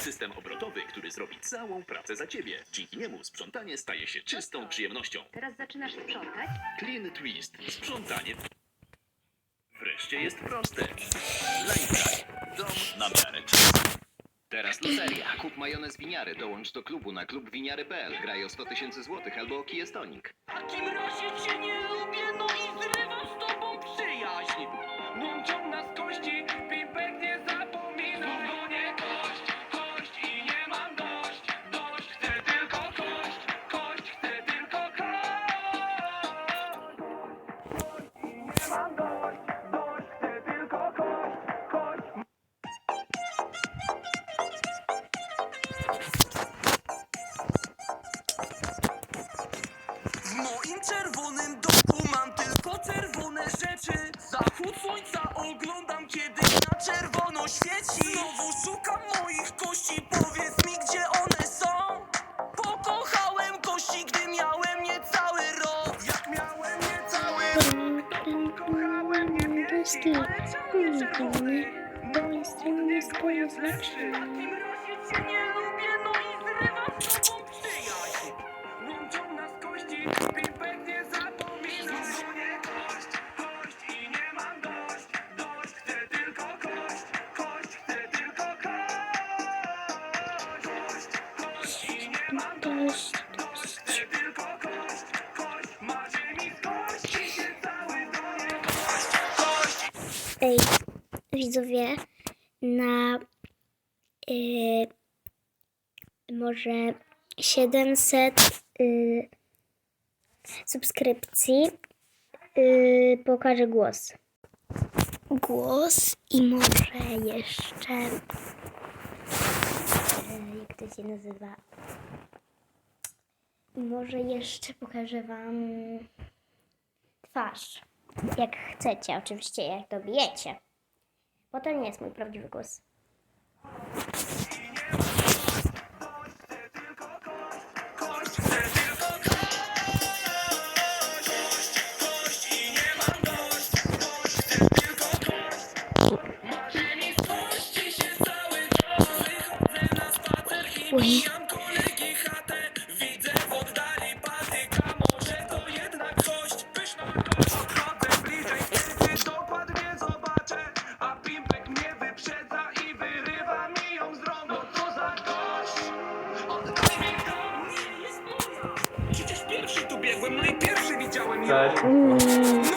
System obrotowy, który zrobi całą pracę za ciebie. Dzięki niemu sprzątanie staje się czystą przyjemnością. Teraz zaczynasz sprzątać? Clean Twist. Sprzątanie wreszcie jest proste. Lifetime. Dom na miarę. Teraz loteria. Kup majonez winiary. Dołącz do klubu na klubwiniary.pl. Graj o 100 tysięcy złotych albo o Kijestonik. W takim razie cię nie lubię, no i zrywam z tobą przyjaźń. W moim czerwonym domu mam tylko czerwone rzeczy. Zachód słońca oglądam kiedy na czerwono świeci. Znowu szukam moich kości, powiedz mi gdzie one są. Pokochałem kości, gdy miałem niecały rok. Jak miałem niecały pokochałem niebieski Ale czemu czerwony? No od niego jest lepszy W takim razie cię nie lubię, no i zrywam z tobą przyjaźń. Łączą nas kości, pipek nie zapominaj No nie kość, kość i nie mam dość, dość Chcę tylko kość, kość, chcę tylko kość. Kość, kość i nie mam dość, tylko kość, kość kości się cały kość, kość. Widzowie, na y, może 700 y, subskrypcji y, pokażę głos. Głos i może jeszcze. y, jak to się nazywa? I może jeszcze pokażę Wam twarz. Jak chcecie, oczywiście, jak dobijecie. Bo to nie jest mój prawdziwy głos. I pierwszy widziałem ją! Mm,